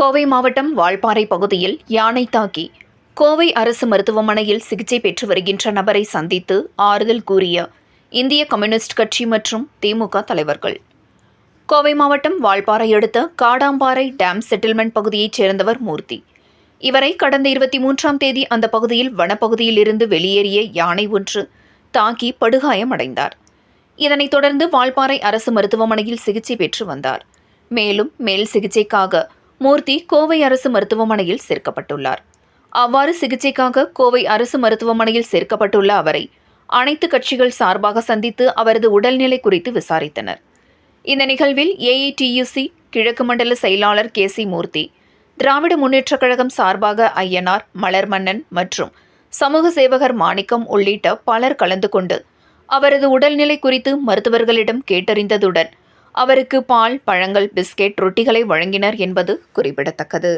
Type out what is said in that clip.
கோவை மாவட்டம் வால்பாறை பகுதியில் யானை தாக்கி கோவை அரசு மருத்துவமனையில் சிகிச்சை பெற்று வருகின்ற நபரை சந்தித்து ஆறுதல் கூறிய இந்திய கம்யூனிஸ்ட் கட்சி மற்றும் திமுக தலைவர்கள். கோவை மாவட்டம் வால்பாறை அடுத்த காடாம்பாறை டேம் செட்டில்மெண்ட் பகுதியைச் சேர்ந்தவர் மூர்த்தி. இவரை கடந்த இருபத்தி மூன்றாம் தேதி அந்த பகுதியில் வனப்பகுதியில் இருந்து வெளியேறிய யானை ஒன்று தாக்கி படுகாயமடைந்தார். இதனைத் தொடர்ந்து வால்பாறை அரசு மருத்துவமனையில் சிகிச்சை பெற்று வந்தார். மேலும் மேல் சிகிச்சைக்காக மூர்த்தி கோவை அரசு மருத்துவமனையில் சேர்க்கப்பட்டுள்ளார். அவ்வாறு சிகிச்சைக்காக கோவை அரசு மருத்துவமனையில் சேர்க்கப்பட்டுள்ள அவரை அனைத்து கட்சிகள் சார்பாக சந்தித்து அவரது உடல்நிலை குறித்து விசாரித்தனர். இந்த நிகழ்வில் ஏஐடியுசி கிழக்கு மண்டல செயலாளர் கே சி மூர்த்தி திராவிட முன்னேற்றக் கழகம் சார்பாக ஐயனார் மலர்மன்னன் மற்றும் சமூக சேவகர் மாணிக்கம் உள்ளிட்ட பலர் கலந்து கொண்டு அவரது உடல்நிலை குறித்து மருத்துவர்களிடம் கேட்டறிந்ததுடன் அவருக்கு பால் பழங்கள் பிஸ்கெட் ரொட்டிகளை வழங்கினர் என்பது குறிப்பிடத்தக்கது.